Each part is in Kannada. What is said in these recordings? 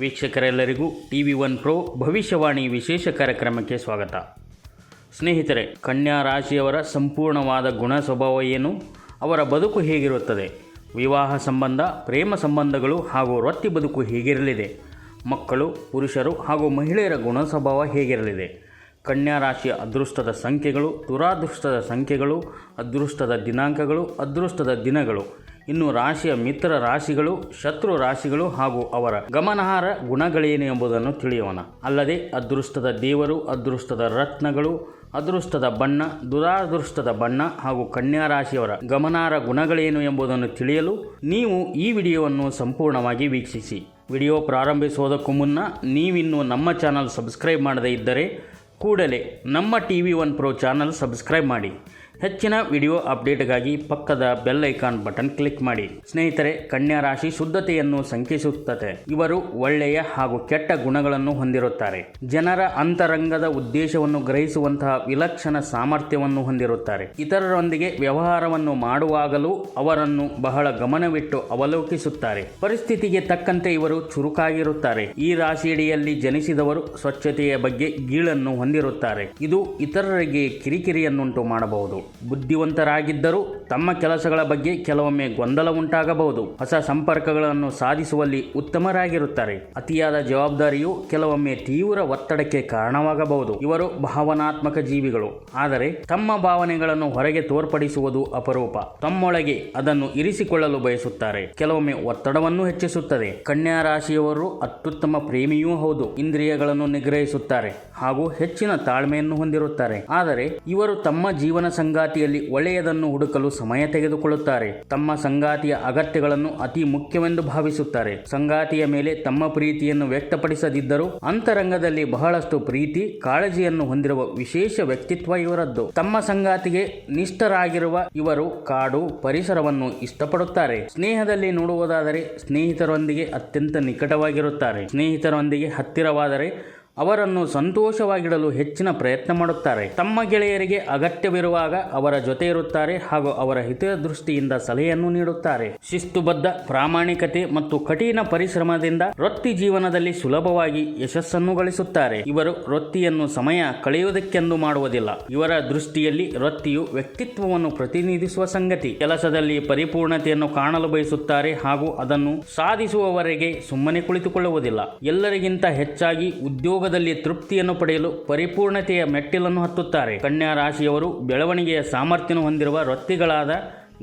ವೀಕ್ಷಕರೆಲ್ಲರಿಗೂ ಟಿ ವಿ ಒನ್ ಪ್ರೋ ಭವಿಷ್ಯವಾಣಿ ವಿಶೇಷ ಕಾರ್ಯಕ್ರಮಕ್ಕೆ ಸ್ವಾಗತ. ಸ್ನೇಹಿತರೆ, ಕನ್ಯಾ ರಾಶಿಯವರ ಸಂಪೂರ್ಣವಾದ ಗುಣ ಸ್ವಭಾವ ಏನು? ಅವರ ಬದುಕು ಹೇಗಿರುತ್ತದೆ? ವಿವಾಹ ಸಂಬಂಧ, ಪ್ರೇಮ ಸಂಬಂಧಗಳು ಹಾಗೂ ವೃತ್ತಿ ಬದುಕು ಹೇಗಿರಲಿದೆ? ಮಕ್ಕಳು, ಪುರುಷರು ಹಾಗೂ ಮಹಿಳೆಯರ ಗುಣ ಸ್ವಭಾವ ಹೇಗಿರಲಿದೆ? ಕನ್ಯಾ ರಾಶಿಯ ಅದೃಷ್ಟದ ಸಂಖ್ಯೆಗಳು, ದುರಾದೃಷ್ಟದ ಸಂಖ್ಯೆಗಳು, ಅದೃಷ್ಟದ ದಿನಾಂಕಗಳು, ಅದೃಷ್ಟದ ದಿನಗಳು. ಇನ್ನು ರಾಶಿಯ ಮಿತ್ರ ರಾಶಿಗಳು, ಶತ್ರು ರಾಶಿಗಳು ಹಾಗೂ ಅವರ ಗಮನಾರ್ಹ ಗುಣಗಳೇನು ಎಂಬುದನ್ನು ತಿಳಿಯೋಣ. ಅಲ್ಲದೆ ಅದೃಷ್ಟದ ದೇವರು, ಅದೃಷ್ಟದ ರತ್ನಗಳು, ಅದೃಷ್ಟದ ಬಣ್ಣ, ದುರಾದೃಷ್ಟದ ಬಣ್ಣ ಹಾಗೂ ಕನ್ಯಾ ರಾಶಿಯವರ ಗಮನಾರ್ಹ ಗುಣಗಳೇನು ಎಂಬುದನ್ನು ತಿಳಿಯಲು ನೀವು ಈ ವಿಡಿಯೋವನ್ನು ಸಂಪೂರ್ಣವಾಗಿ ವೀಕ್ಷಿಸಿ. ವಿಡಿಯೋ ಪ್ರಾರಂಭಿಸುವುದಕ್ಕೂ ಮುನ್ನ ನೀವಿನ್ನು ನಮ್ಮ ಚಾನಲ್ ಸಬ್ಸ್ಕ್ರೈಬ್ ಮಾಡದೇ ಇದ್ದರೆ ಕೂಡಲೇ ನಮ್ಮ T V one pro channel subscribe ಮಾಡಿ. ಹೆಚ್ಚಿನ ವಿಡಿಯೋ ಅಪ್ಡೇಟ್ಗಾಗಿ ಪಕ್ಕದ ಬೆಲ್ ಐಕಾನ್ ಬಟನ್ ಕ್ಲಿಕ್ ಮಾಡಿ. ಸ್ನೇಹಿತರೆ, ಕನ್ಯಾ ರಾಶಿ ಶುದ್ಧತೆಯನ್ನು ಸಂಕೇತಿಸುತ್ತದೆ. ಇವರು ಒಳ್ಳೆಯ ಹಾಗೂ ಕೆಟ್ಟ ಗುಣಗಳನ್ನು ಹೊಂದಿರುತ್ತಾರೆ. ಜನರ ಅಂತರಂಗದ ಉದ್ದೇಶವನ್ನು ಗ್ರಹಿಸುವಂತಹ ವಿಲಕ್ಷಣ ಸಾಮರ್ಥ್ಯವನ್ನು ಹೊಂದಿರುತ್ತಾರೆ. ಇತರರೊಂದಿಗೆ ವ್ಯವಹಾರವನ್ನು ಮಾಡುವಾಗಲೂ ಅವರನ್ನು ಬಹಳ ಗಮನವಿಟ್ಟು ಅವಲೋಕಿಸುತ್ತಾರೆ. ಪರಿಸ್ಥಿತಿಗೆ ತಕ್ಕಂತೆ ಇವರು ಚುರುಕಾಗಿರುತ್ತಾರೆ. ಈ ರಾಶಿಯಡಿಯಲ್ಲಿ ಜನಿಸಿದವರು ಸ್ವಚ್ಛತೆಯ ಬಗ್ಗೆ ಗೀಳನ್ನು ಹೊಂದಿರುತ್ತಾರೆ. ಇದು ಇತರರಿಗೆ ಕಿರಿಕಿರಿಯನ್ನುಂಟು ಮಾಡಬಹುದು. ಬುದ್ಧಿವಂತರಾಗಿದ್ದರೂ ತಮ್ಮ ಕೆಲಸಗಳ ಬಗ್ಗೆ ಕೆಲವೊಮ್ಮೆ ಗೊಂದಲ ಉಂಟಾಗಬಹುದು. ಹೊಸ ಸಂಪರ್ಕಗಳನ್ನು ಸಾಧಿಸುವಲ್ಲಿ ಉತ್ತಮರಾಗಿರುತ್ತಾರೆ. ಅತಿಯಾದ ಜವಾಬ್ದಾರಿಯು ಕೆಲವೊಮ್ಮೆ ತೀವ್ರ ಒತ್ತಡಕ್ಕೆ ಕಾರಣವಾಗಬಹುದು. ಇವರು ಭಾವನಾತ್ಮಕ ಜೀವಿಗಳು. ಆದರೆ ತಮ್ಮ ಭಾವನೆಗಳನ್ನು ಹೊರಗೆ ತೋರ್ಪಡಿಸುವುದು ಅಪರೂಪ. ತಮ್ಮೊಳಗೆ ಅದನ್ನು ಇರಿಸಿಕೊಳ್ಳಲು ಬಯಸುತ್ತಾರೆ. ಕೆಲವೊಮ್ಮೆ ಒತ್ತಡವನ್ನು ಹೆಚ್ಚಿಸುತ್ತದೆ. ಕನ್ಯಾ ರಾಶಿಯವರು ಅತ್ಯುತ್ತಮ ಪ್ರೇಮಿಯೂ ಹೌದು. ಇಂದ್ರಿಯಗಳನ್ನು ನಿಗ್ರಹಿಸುತ್ತಾರೆ ಹಾಗೂ ಹೆಚ್ಚಿನ ತಾಳ್ಮೆಯನ್ನು ಹೊಂದಿರುತ್ತಾರೆ. ಆದರೆ ಇವರು ತಮ್ಮ ಜೀವನ ಸಂಗಾತಿಯಲ್ಲಿ ಒಳ್ಳೆಯದನ್ನು ಹುಡುಕಲು ಸಮಯ ತೆಗೆದುಕೊಳ್ಳುತ್ತಾರೆ. ತಮ್ಮ ಸಂಗಾತಿಯ ಅಗತ್ಯಗಳನ್ನು ಅತಿ ಮುಖ್ಯವೆಂದು ಭಾವಿಸುತ್ತಾರೆ. ಸಂಗಾತಿಯ ಮೇಲೆ ತಮ್ಮ ಪ್ರೀತಿಯನ್ನು ವ್ಯಕ್ತಪಡಿಸದಿದ್ದರೂ ಅಂತರಂಗದಲ್ಲಿ ಬಹಳಷ್ಟು ಪ್ರೀತಿ, ಕಾಳಜಿಯನ್ನು ಹೊಂದಿರುವ ವಿಶೇಷ ವ್ಯಕ್ತಿತ್ವ ಇವರದ್ದು. ತಮ್ಮ ಸಂಗಾತಿಗೆ ನಿಷ್ಠರಾಗಿರುವ ಇವರು ಕಾಡು, ಪರಿಸರವನ್ನು ಇಷ್ಟಪಡುತ್ತಾರೆ. ಸ್ನೇಹದಲ್ಲಿ ನೋಡುವುದಾದರೆ ಸ್ನೇಹಿತರೊಂದಿಗೆ ಅತ್ಯಂತ ನಿಕಟವಾಗಿರುತ್ತಾರೆ. ಸ್ನೇಹಿತರೊಂದಿಗೆ ಹತ್ತಿರವಾದರೆ ಅವರನ್ನು ಸಂತೋಷವಾಗಿಡಲು ಹೆಚ್ಚಿನ ಪ್ರಯತ್ನ ಮಾಡುತ್ತಾರೆ. ತಮ್ಮ ಗೆಳೆಯರಿಗೆ ಅಗತ್ಯವಿರುವಾಗ ಅವರ ಜೊತೆ ಇರುತ್ತಾರೆ ಹಾಗೂ ಅವರ ಹಿತದೃಷ್ಟಿಯಿಂದ ಸಲಹೆಯನ್ನು ನೀಡುತ್ತಾರೆ. ಶಿಸ್ತುಬದ್ಧ, ಪ್ರಾಮಾಣಿಕತೆ ಮತ್ತು ಕಠಿಣ ಪರಿಶ್ರಮದಿಂದ ವೃತ್ತಿ ಜೀವನದಲ್ಲಿ ಸುಲಭವಾಗಿ ಯಶಸ್ಸನ್ನು ಗಳಿಸುತ್ತಾರೆ. ಇವರು ವೃತ್ತಿಯನ್ನು ಸಮಯ ಕಳೆಯುವುದಕ್ಕೆಂದು ಮಾಡುವುದಿಲ್ಲ. ಇವರ ದೃಷ್ಟಿಯಲ್ಲಿ ವೃತ್ತಿಯು ವ್ಯಕ್ತಿತ್ವವನ್ನು ಪ್ರತಿನಿಧಿಸುವ ಸಂಗತಿ. ಕೆಲಸದಲ್ಲಿ ಪರಿಪೂರ್ಣತೆಯನ್ನು ಕಾಣಲು ಬಯಸುತ್ತಾರೆ ಹಾಗೂ ಅದನ್ನು ಸಾಧಿಸುವವರೆಗೆ ಸುಮ್ಮನೆ ಕುಳಿತುಕೊಳ್ಳುವುದಿಲ್ಲ. ಎಲ್ಲರಿಗಿಂತ ಹೆಚ್ಚಾಗಿ ಉದ್ಯೋಗದಲ್ಲಿ ತೃಪ್ತಿಯನ್ನು ಪಡೆಯಲು ಪರಿಪೂರ್ಣತೆಯ ಮೆಟ್ಟಿಲನ್ನು ಹತ್ತುತ್ತಾರೆ. ಕನ್ಯಾ ರಾಶಿಯವರು ಬೆಳವಣಿಗೆಯ ಸಾಮರ್ಥ್ಯವನ್ನು ಹೊಂದಿರುವ ವೃತ್ತಿಗಳಾದ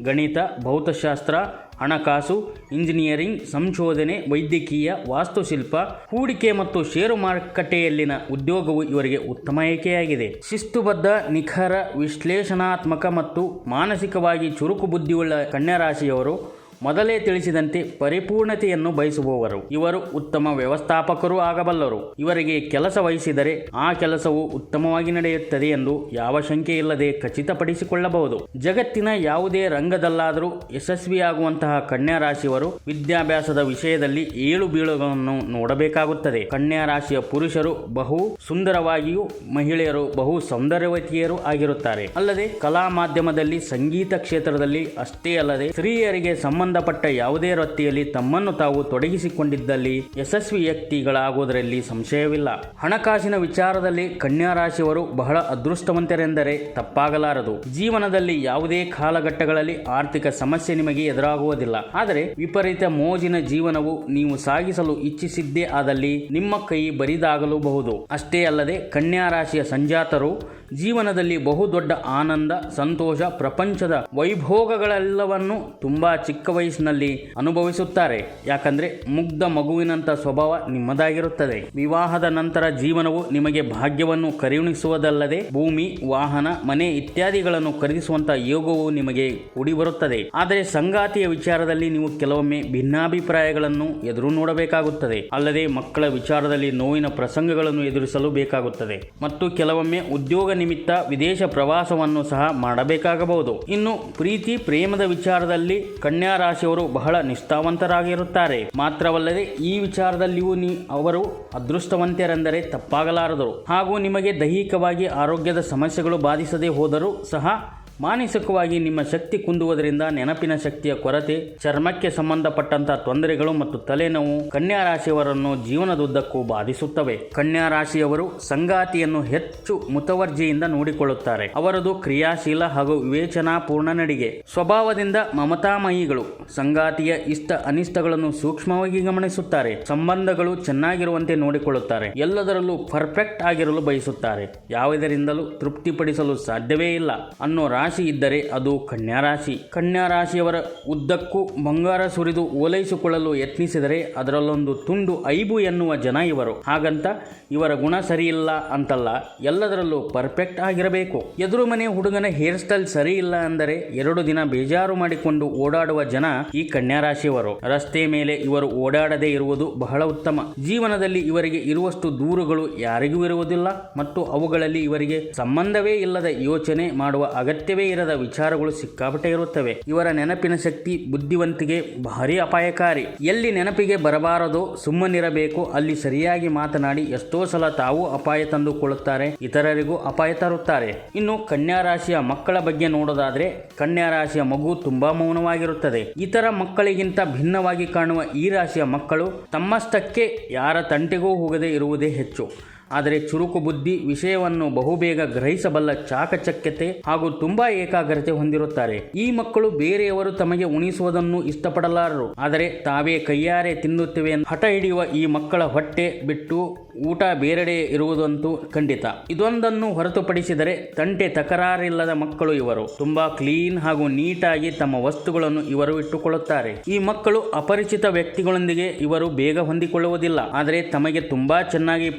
ಗಣಿತ, ಭೌತಶಾಸ್ತ್ರ, ಹಣಕಾಸು, ಇಂಜಿನಿಯರಿಂಗ್, ಸಂಶೋಧನೆ, ವೈದ್ಯಕೀಯ, ವಾಸ್ತುಶಿಲ್ಪ, ಹೂಡಿಕೆ ಮತ್ತು ಷೇರು ಮಾರುಕಟ್ಟೆಯಲ್ಲಿನ ಉದ್ಯೋಗವು ಇವರಿಗೆ ಉತ್ತಮ ಆಯ್ಕೆಯಾಗಿದೆ ಶಿಸ್ತುಬದ್ಧ, ನಿಖರ, ವಿಶ್ಲೇಷಣಾತ್ಮಕ ಮತ್ತು ಮಾನಸಿಕವಾಗಿ ಚುರುಕು ಬುದ್ಧಿಯುಳ್ಳ ಕನ್ಯಾ ರಾಶಿಯವರು ಮೊದಲೇ ತಿಳಿಸಿದಂತೆ ಪರಿಪೂರ್ಣತೆಯನ್ನು ಬಯಸುವವರು. ಇವರು ಉತ್ತಮ ವ್ಯವಸ್ಥಾಪಕರೂ ಆಗಬಲ್ಲರು. ಇವರಿಗೆ ಕೆಲಸ ವಹಿಸಿದರೆ ಆ ಕೆಲಸವು ಉತ್ತಮವಾಗಿ ನಡೆಯುತ್ತದೆ ಎಂದು ಯಾವ ಶಂಕೆ ಇಲ್ಲದೆ ಖಚಿತಪಡಿಸಿಕೊಳ್ಳಬಹುದು. ಜಗತ್ತಿನ ಯಾವುದೇ ರಂಗದಲ್ಲಾದರೂ ಯಶಸ್ವಿಯಾಗುವಂತಹ ಕನ್ಯಾ ರಾಶಿಯವರು ವಿದ್ಯಾಭ್ಯಾಸದ ವಿಷಯದಲ್ಲಿ ಏಳು ಬೀಳುಗಳನ್ನು ನೋಡಬೇಕಾಗುತ್ತದೆ. ಕನ್ಯಾ ರಾಶಿಯ ಪುರುಷರು ಬಹು ಸುಂದರವಾಗಿಯೂ ಮಹಿಳೆಯರು ಬಹು ಸೌಂದರ್ಯವತಿಯರು ಆಗಿರುತ್ತಾರೆ. ಅಲ್ಲದೆ ಕಲಾ ಮಾಧ್ಯಮದಲ್ಲಿ ಸಂಗೀತ ಕ್ಷೇತ್ರದಲ್ಲಿ ಅಷ್ಟೇ ಅಲ್ಲದೆ ಸ್ತ್ರೀಯರಿಗೆ ಸಂಬಂಧ ಸಂಬಂಧಪಟ್ಟ ಯಾವುದೇ ವೃತ್ತಿಯಲ್ಲಿ ತಮ್ಮನ್ನು ತಾವು ತೊಡಗಿಸಿಕೊಂಡಿದ್ದಲ್ಲಿ ಯಶಸ್ವಿ ವ್ಯಕ್ತಿಗಳಾಗುವುದರಲ್ಲಿ ಸಂಶಯವಿಲ್ಲ. ಹಣಕಾಸಿನ ವಿಚಾರದಲ್ಲಿ ಕನ್ಯಾ ರಾಶಿಯವರು ಬಹಳ ಅದೃಷ್ಟವಂತರೆಂದರೆ ತಪ್ಪಾಗಲಾರದು. ಜೀವನದಲ್ಲಿ ಯಾವುದೇ ಕಾಲಘಟ್ಟಗಳಲ್ಲಿ ಆರ್ಥಿಕ ಸಮಸ್ಯೆ ನಿಮಗೆ ಎದುರಾಗುವುದಿಲ್ಲ. ಆದರೆ ವಿಪರೀತ ಮೋಜಿನ ಜೀವನವು ನೀವು ಸಾಗಿಸಲು ಇಚ್ಛಿಸಿದ್ದೇ ಆದಲ್ಲಿ ನಿಮ್ಮ ಕೈ ಬರಿದಾಗಲೂಬಹುದು. ಅಷ್ಟೇ ಅಲ್ಲದೆ ಕನ್ಯಾ ರಾಶಿಯ ಸಂಜಾತರು ಜೀವನದಲ್ಲಿ ಬಹುದೊಡ್ಡ ಆನಂದ, ಸಂತೋಷ, ಪ್ರಪಂಚದ ವೈಭೋಗಗಳೆಲ್ಲವನ್ನು ತುಂಬಾ ಚಿಕ್ಕ ವಯಸ್ಸಿನಲ್ಲಿ ಅನುಭವಿಸುತ್ತಾರೆ. ಯಾಕಂದ್ರೆ ಮುಗ್ಧ ಮಗುವಿನಂತ ಸ್ವಭಾವ ನಿಮ್ಮದಾಗಿರುತ್ತದೆ. ವಿವಾಹದ ನಂತರ ಜೀವನವು ನಿಮಗೆ ಭಾಗ್ಯವನ್ನು ಕರುಣಿಸುವುದಲ್ಲದೆ ಭೂಮಿ, ವಾಹನ, ಮನೆ ಇತ್ಯಾದಿಗಳನ್ನು ಖರೀದಿಸುವಂತಹ ಯೋಗವು ನಿಮಗೆ ಕೂಡಿಬರುತ್ತದೆ ಆದರೆ ಸಂಗಾತಿಯ ವಿಚಾರದಲ್ಲಿ ನೀವು ಕೆಲವೊಮ್ಮೆ ಭಿನ್ನಾಭಿಪ್ರಾಯಗಳನ್ನು ಎದುರು ನೋಡಬೇಕಾಗುತ್ತದೆ. ಅಲ್ಲದೆ ಮಕ್ಕಳ ವಿಚಾರದಲ್ಲಿ ನೋವಿನ ಪ್ರಸಂಗಗಳನ್ನು ಎದುರಿಸಲು ಬೇಕಾಗುತ್ತದೆ. ಮತ್ತು ಕೆಲವೊಮ್ಮೆ ಉದ್ಯೋಗ ನಿಮಿತ್ತ ವಿದೇಶ ಪ್ರವಾಸವನ್ನು ಸಹ ಮಾಡಬೇಕಾಗಬಹುದು. ಇನ್ನು ಪ್ರೀತಿ ಪ್ರೇಮದ ವಿಚಾರದಲ್ಲಿ ಕನ್ಯಾ ರಾಶಿಯವರು ಬಹಳ ನಿಷ್ಠಾವಂತರಾಗಿರುತ್ತಾರೆ. ಮಾತ್ರವಲ್ಲದೆ ಈ ವಿಚಾರದಲ್ಲಿಯೂ ಅವರು ಅದೃಷ್ಟವಂತರೆಂದರೆ ತಪ್ಪಾಗಲಾರದು. ಹಾಗೂ ನಿಮಗೆ ದೈಹಿಕವಾಗಿ ಆರೋಗ್ಯದ ಸಮಸ್ಯೆಗಳು ಬಾಧಿಸದೇ ಹೋದರೂ ಸಹ ಮಾನಸಿಕವಾಗಿ ನಿಮ್ಮ ಶಕ್ತಿ ಕುಂದುವುದರಿಂದ ನೆನಪಿನ ಶಕ್ತಿಯ ಕೊರತೆ, ಚರ್ಮಕ್ಕೆ ಸಂಬಂಧಪಟ್ಟಂತಹ ತೊಂದರೆಗಳು ಮತ್ತು ತಲೆನೋವು ಕನ್ಯಾ ರಾಶಿಯವರನ್ನು ಜೀವನದುದ್ದಕ್ಕೂ ಬಾಧಿಸುತ್ತವೆ. ಕನ್ಯಾ ರಾಶಿಯವರು ಸಂಗಾತಿಯನ್ನು ಹೆಚ್ಚು ಮುತವರ್ಜಿಯಿಂದ ನೋಡಿಕೊಳ್ಳುತ್ತಾರೆ. ಅವರದು ಕ್ರಿಯಾಶೀಲ ಹಾಗೂ ವಿವೇಚನಾಪೂರ್ಣ ನಡಿಗೆ. ಸ್ವಭಾವದಿಂದ ಮಮತಾಮಯಿಗಳು. ಸಂಗಾತಿಯ ಇಷ್ಟ ಅನಿಷ್ಟಗಳನ್ನು ಸೂಕ್ಷ್ಮವಾಗಿ ಗಮನಿಸುತ್ತಾರೆ. ಸಂಬಂಧಗಳು ಚೆನ್ನಾಗಿರುವಂತೆ ನೋಡಿಕೊಳ್ಳುತ್ತಾರೆ. ಎಲ್ಲದರಲ್ಲೂ ಪರ್ಫೆಕ್ಟ್ ಆಗಿರಲು ಬಯಸುತ್ತಾರೆ. ಯಾವುದರಿಂದಲೂ ತೃಪ್ತಿಪಡಿಸಲು ಸಾಧ್ಯವೇ ಇಲ್ಲ ಅನ್ನೋ ರಾಶಿ ಇದ್ದರೆ ಅದು ಕನ್ಯಾ ರಾಶಿ ಕನ್ಯಾ ರಾಶಿಯವರ ಉದ್ದಕ್ಕೂ ಬಂಗಾರ ಸುರಿದು ಓಲೈಸಿಕೊಳ್ಳಲು ಯತ್ನಿಸಿದರೆ ಅದರಲ್ಲೊಂದು ತುಂಡು ಐಬು ಎನ್ನುವ ಜನ ಇವರು. ಹಾಗಂತ ಇವರ ಗುಣ ಸರಿಯಿಲ್ಲ ಅಂತಲ್ಲ, ಎಲ್ಲದರಲ್ಲೂ ಪರ್ಫೆಕ್ಟ್ ಆಗಿರಬೇಕು. ಎದುರು ಮನೆ ಹುಡುಗನ ಹೇರ್ ಸ್ಟೈಲ್ ಸರಿ ಇಲ್ಲ ಅಂದರೆ ಎರಡು ದಿನ ಬೇಜಾರು ಮಾಡಿಕೊಂಡು ಓಡಾಡುವ ಜನ ಈ ಕನ್ಯಾ ರಾಶಿಯವರು ರಸ್ತೆ ಮೇಲೆ ಇವರು ಓಡಾಡದೇ ಇರುವುದು ಬಹಳ ಉತ್ತಮ. ಜೀವನದಲ್ಲಿ ಇವರಿಗೆ ಇರುವಷ್ಟು ದೂರುಗಳು ಯಾರಿಗೂ ಇರುವುದಿಲ್ಲ, ಮತ್ತು ಅವುಗಳಲ್ಲಿ ಇವರಿಗೆ ಸಂಬಂಧವೇ ಇಲ್ಲದ ಯೋಚನೆ ಮಾಡುವ ಅಗತ್ಯವೇ ಇರದ ವಿಚಾರಗಳು ಸಿಕ್ಕಾಪಟ್ಟೆ ಇರುತ್ತವೆ. ಇವರ ನೆನಪಿನ ಶಕ್ತಿ ಬುದ್ಧಿವಂತಿಗೆ ಭಾರಿ ಅಪಾಯಕಾರಿ. ಎಲ್ಲಿ ನೆನಪಿಗೆ ಬರಬಾರದೋ ಸುಮ್ಮನಿರಬೇಕು, ಅಲ್ಲಿ ಸರಿಯಾಗಿ ಮಾತನಾಡಿ ಎಷ್ಟೋ ಸಲ ತಾವು ಅಪಾಯ ತಂದುಕೊಳ್ಳುತ್ತಾರೆ, ಇತರರಿಗೂ ಅಪಾಯ ತರುತ್ತಾರೆ. ಇನ್ನು ಕನ್ಯಾ ರಾಶಿಯ ಮಕ್ಕಳ ಬಗ್ಗೆ ನೋಡೋದಾದ್ರೆ ಕನ್ಯಾ ರಾಶಿಯ ಮಗು ತುಂಬಾ ಮೌನವಾಗಿರುತ್ತದೆ. ಇತರ ಮಕ್ಕಳಿಗಿಂತ ಭಿನ್ನವಾಗಿ ಕಾಣುವ ಈ ರಾಶಿಯ ಮಕ್ಕಳು ತಮ್ಮಷ್ಟಕ್ಕೆ ಯಾರ ತಂಟೆಗೂ ಹೋಗದೆ ಇರುವುದೇ ಹೆಚ್ಚು. ಆದರೆ ಚುರುಕು ಬುದ್ಧಿ ವಿಷಯವನ್ನು ಬಹುಬೇಗ ಗ್ರಹಿಸಬಲ್ಲ ಚಾಕಚಕ್ಯತೆ ಹಾಗೂ ತುಂಬಾ ಏಕಾಗ್ರತೆ ಹೊಂದಿರುತ್ತಾರೆ. ಈ ಮಕ್ಕಳು ಬೇರೆಯವರು ತಮಗೆ ಉಣಿಸುವುದನ್ನು ಇಷ್ಟಪಡಲಾರರು. ಆದರೆ ತಾವೇ ಕೈಯಾರೆ ತಿನ್ನುತ್ತಿವೆ ಹಠ ಹಿಡಿಯುವ ಈ ಮಕ್ಕಳ ಹೊಟ್ಟೆ ಬಿಟ್ಟು ಊಟ ಬೇರೆಡೆ ಇರುವುದಂತೂ ಖಂಡಿತ. ಇದೊಂದನ್ನು ಹೊರತುಪಡಿಸಿದರೆ ತಂಟೆ ತಕರಾರಿಲ್ಲದ ಮಕ್ಕಳು ಇವರು. ತುಂಬಾ ಕ್ಲೀನ್ ಹಾಗೂ ನೀಟಾಗಿ ತಮ್ಮ ವಸ್ತುಗಳನ್ನು ಇವರು ಇಟ್ಟುಕೊಳ್ಳುತ್ತಾರೆ. ಈ ಮಕ್ಕಳು ಅಪರಿಚಿತ ವ್ಯಕ್ತಿಗಳೊಂದಿಗೆ ಇವರು ಬೇಗ ಹೊಂದಿಕೊಳ್ಳುವುದಿಲ್ಲ. ಆದರೆ ತಮಗೆ ತುಂಬಾ ಚೆನ್ನಾಗಿ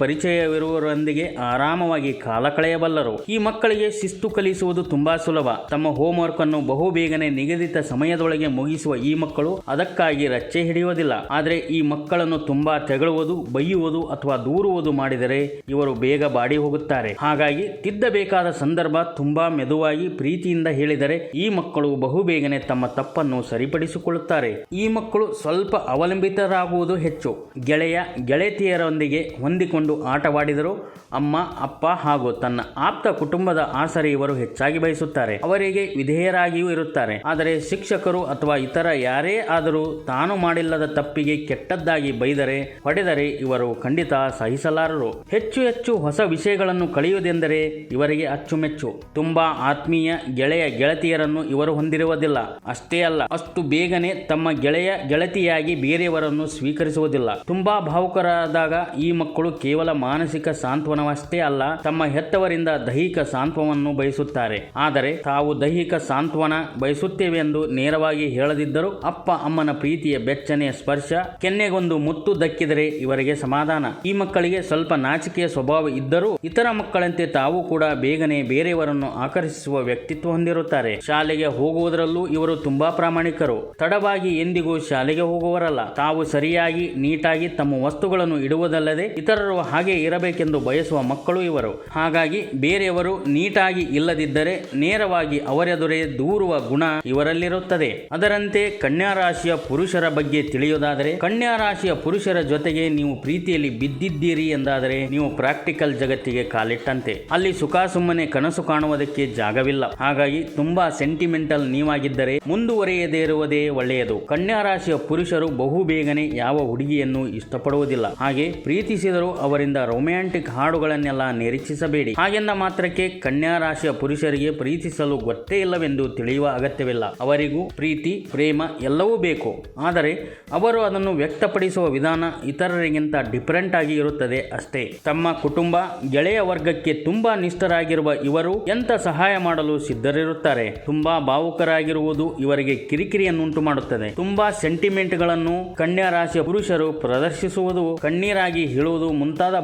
ಪರಿಚಯವಿರುವವರೊಂದಿಗೆ ಆರಾಮವಾಗಿ ಕಾಲ ಕಳೆಯಬಲ್ಲರು. ಈ ಮಕ್ಕಳಿಗೆ ಶಿಸ್ತು ಕಲಿಸುವುದು ತುಂಬಾ ಸುಲಭ. ತಮ್ಮ ಹೋಮ್ವರ್ಕ್ ಅನ್ನು ಬಹು ಬೇಗನೆ ನಿಗದಿತ ಸಮಯದೊಳಗೆ ಮುಗಿಸುವ ಈ ಮಕ್ಕಳು ಅದಕ್ಕಾಗಿ ರಚ್ಚೆ ಹಿಡಿಯುವುದಿಲ್ಲ. ಆದರೆ ಈ ಮಕ್ಕಳನ್ನು ತುಂಬಾ ತೆಗಳುವುದು, ಬೈಯುವುದು ಅಥವಾ ದೂರುವುದು ಮಾಡಿದರೆ ಇವರು ಬೇಗ ಬಾಡಿ ಹೋಗುತ್ತಾರೆ. ಹಾಗಾಗಿ ತಿದ್ದಬೇಕಾದ ಸಂದರ್ಭ ತುಂಬಾ ಮೆದುವಾಗಿ ಪ್ರೀತಿಯಿಂದ ಹೇಳಿದರೆ ಈ ಮಕ್ಕಳು ಬಹುಬೇಗನೆ ತಮ್ಮ ತಪ್ಪನ್ನು ಸರಿಪಡಿಸಿಕೊಳ್ಳುತ್ತಾರೆ. ಈ ಮಕ್ಕಳು ಸ್ವಲ್ಪ ಅವಲಂಬಿತರಾಗುವುದು ಹೆಚ್ಚು. ಗೆಳೆಯ ಗೆಳೆತಿಯರೊಂದಿಗೆ ಹೊಂದಿಕೊಂಡು ಆಟವಾಡಿದರು ಅಮ್ಮ, ಅಪ್ಪ ಹಾಗೂ ತನ್ನ ಆಪ್ತ ಕುಟುಂಬದ ಆಸರೆ ಇವರು ಹೆಚ್ಚಾಗಿ ಬಯಸುತ್ತಾರೆ. ಅವರಿಗೆ ವಿಧೇಯರಾಗಿಯೂ ಇರುತ್ತಾರೆ. ಆದರೆ ಶಿಕ್ಷಕರು ಅಥವಾ ಇತರ ಯಾರೇ ಆದರೂ ತಾನು ಮಾಡಿಲ್ಲದ ತಪ್ಪಿಗೆ ಕೆಟ್ಟದ್ದಾಗಿ ಬೈದರೆ, ಹೊಡೆದರೆ ಇವರು ಖಂಡಿತ ಸಹಿಸಲಾರರು. ಹೆಚ್ಚು ಹೆಚ್ಚು ಹೊಸ ವಿಷಯಗಳನ್ನು ಕಳೆಯುವುದೆಂದರೆ ಇವರಿಗೆ ಅಚ್ಚುಮೆಚ್ಚು. ತುಂಬಾ ಆತ್ಮೀಯ ಗೆಳೆಯ ಗೆಳತಿಯರನ್ನು ಇವರು ಹೊಂದಿರುವುದಿಲ್ಲ. ಅಷ್ಟೇ ಅಲ್ಲ, ಅಷ್ಟು ಬೇಗನೆ ತಮ್ಮ ಗೆಳೆಯ ಗೆಳತಿಯಾಗಿ ಬೇರೆಯವರನ್ನು ಸ್ವೀಕರಿಸುವುದಿಲ್ಲ. ತುಂಬಾ ಭಾವುಕರಾದಾಗ ಈ ಮಕ್ಕಳು ಕೇವಲ ಮಾನಸಿಕ ಸಾಂತ್ವನವಷ್ಟೇ ಅಲ್ಲ, ತಮ್ಮ ಹೆತ್ತವರಿಂದ ದೈಹಿಕ ಸಾಂತ್ವವನ್ನು ಬಯಸುತ್ತಾರೆ. ಆದರೆ ತಾವು ದೈಹಿಕ ಸಾಂತ್ವನ ಬಯಸುತ್ತೇವೆ ಎಂದು ನೇರವಾಗಿ ಹೇಳದಿದ್ದರೂ ಅಪ್ಪ ಅಮ್ಮನ ಪ್ರೀತಿಯ ಬೆಚ್ಚನೆಯ ಸ್ಪರ್ಶ, ಕೆನ್ನೆಗೊಂದು ಮುತ್ತು ದಕ್ಕಿದರೆ ಇವರಿಗೆ ಸಮಾಧಾನ. ಈ ಮಕ್ಕಳಿಗೆ ಸ್ವಲ್ಪ ನಾಚಿಕೆಯ ಸ್ವಭಾವ ಇದ್ದರೂ ಇತರ ಮಕ್ಕಳಂತೆ ತಾವು ಕೂಡ ಬೇಗನೆ ಬೇರೆಯವರನ್ನು ಆಕರ್ಷಿಸುವ ವ್ಯಕ್ತಿತ್ವ ಹೊಂದಿರುತ್ತಾರೆ. ಶಾಲೆಗೆ ಹೋಗುವುದರಲ್ಲೂ ಇವರು ತುಂಬಾ ಪ್ರಾಮಾಣಿಕರು. ತಡವಾಗಿ ಎಂದಿಗೂ ಶಾಲೆಗೆ ಹೋಗುವರಲ್ಲ ತಾವು ಸರಿಯಾಗಿ, ನೀಟಾಗಿ ತಮ್ಮ ವಸ್ತುಗಳನ್ನು ಇಡುವುದಲ್ಲದೆ ಇತರರು ಹಾಗೆ ಇರಬೇಕೆಂದು ಬಯಸುವ ಮಕ್ಕಳು ಇವರು. ಹಾಗಾಗಿ ಬೇರೆಯವರು ನೀಟಾಗಿ ಇಲ್ಲದಿದ್ದರೆ ನೇರವಾಗಿ ಅವರೆದುರೇ ದೂರುವ ಗುಣ ಇವರಲ್ಲಿರುತ್ತದೆ. ಅದರಂತೆ ಕನ್ಯಾ ರಾಶಿಯ ಪುರುಷರ ಬಗ್ಗೆ ತಿಳಿಯುವುದಾದರೆ ಕನ್ಯಾ ರಾಶಿಯ ಪುರುಷರ ಜೊತೆಗೆ ನೀವು ಪ್ರೀತಿಯಲ್ಲಿ ಬಿದ್ದಿದ್ದೀರಿ ಎಂದಾದರೆ ನೀವು ಪ್ರಾಕ್ಟಿಕಲ್ ಜಗತ್ತಿಗೆ ಕಾಲಿಟ್ಟಂತೆ. ಅಲ್ಲಿ ಸುಖ ಸುಮ್ಮನೆ ಕನಸು ಕಾಣುವುದಕ್ಕೆ ಜಾಗವಿಲ್ಲ. ಹಾಗಾಗಿ ತುಂಬಾ ಸೆಂಟಿಮೆಂಟಲ್ ನೀವಾಗಿದ್ದರೆ ಮುಂದುವರಿಯದೇ ಇರುವುದೇ ಒಳ್ಳೆಯದು. ಕನ್ಯಾ ರಾಶಿಯ ಪುರುಷರು ಬಹು ಬೇಗನೆ ಯಾವ ಹುಡುಗಿಯನ್ನು ಇಷ್ಟಪಡುವುದಿಲ್ಲ. ಹಾಗೆ ಪ್ರೀತಿಸಿದರೂ ಅವರಿಂದ ರೊಮ್ಯಾಂಟಿಕ್ ಹಾಡುಗಳನ್ನೆಲ್ಲ ನಿರೀಕ್ಷಿಸಬೇಡಿ. ಹಾಗೆಂದ ಮಾತ್ರಕ್ಕೆ ಕನ್ಯಾ ರಾಶಿಯ ಪುರುಷರಿಗೆ ಪ್ರೀತಿಸಲು ಗೊತ್ತೇ ಇಲ್ಲವೆಂದು ತಿಳಿಯುವ ಅಗತ್ಯವಿಲ್ಲ. ಅವರಿಗೂ ಪ್ರೀತಿ, ಪ್ರೇಮ ಎಲ್ಲವೂ ಬೇಕು. ಆದರೆ ಅವರು ಅದನ್ನು ವ್ಯಕ್ತಪಡಿಸುವ ವಿಧಾನ ಇತರರಿಗಿಂತ ಡಿಫರೆಂಟ್ ಆಗಿ ಇರುತ್ತದೆ ಅಷ್ಟೇ. ತಮ್ಮ ಕುಟುಂಬ, ಗೆಳೆಯ ವರ್ಗಕ್ಕೆ ತುಂಬಾ ನಿಷ್ಠರಾಗಿರುವ ಇವರು ಎಂತ ಸಹಾಯ ಮಾಡಲು ಸಿದ್ಧರಿರುತ್ತಾರೆ? ತುಂಬಾ ಭಾವುಕರಾಗಿರುವುದು ಇವರಿಗೆ ಕಿರಿಕಿರಿಯನ್ನುಂಟು ಮಾಡುತ್ತದೆ. ತುಂಬಾ ಸೆಂಟಿಮೆಂಟ್ಗಳನ್ನು ಕನ್ಯಾ ರಾಶಿಯ ಪುರುಷರು ಪ್ರದರ್ಶಿಸುವುದು, ಕಣ್ಣೀರಾಗಿ ಹೇಳುವುದು ಮುಂತಾದ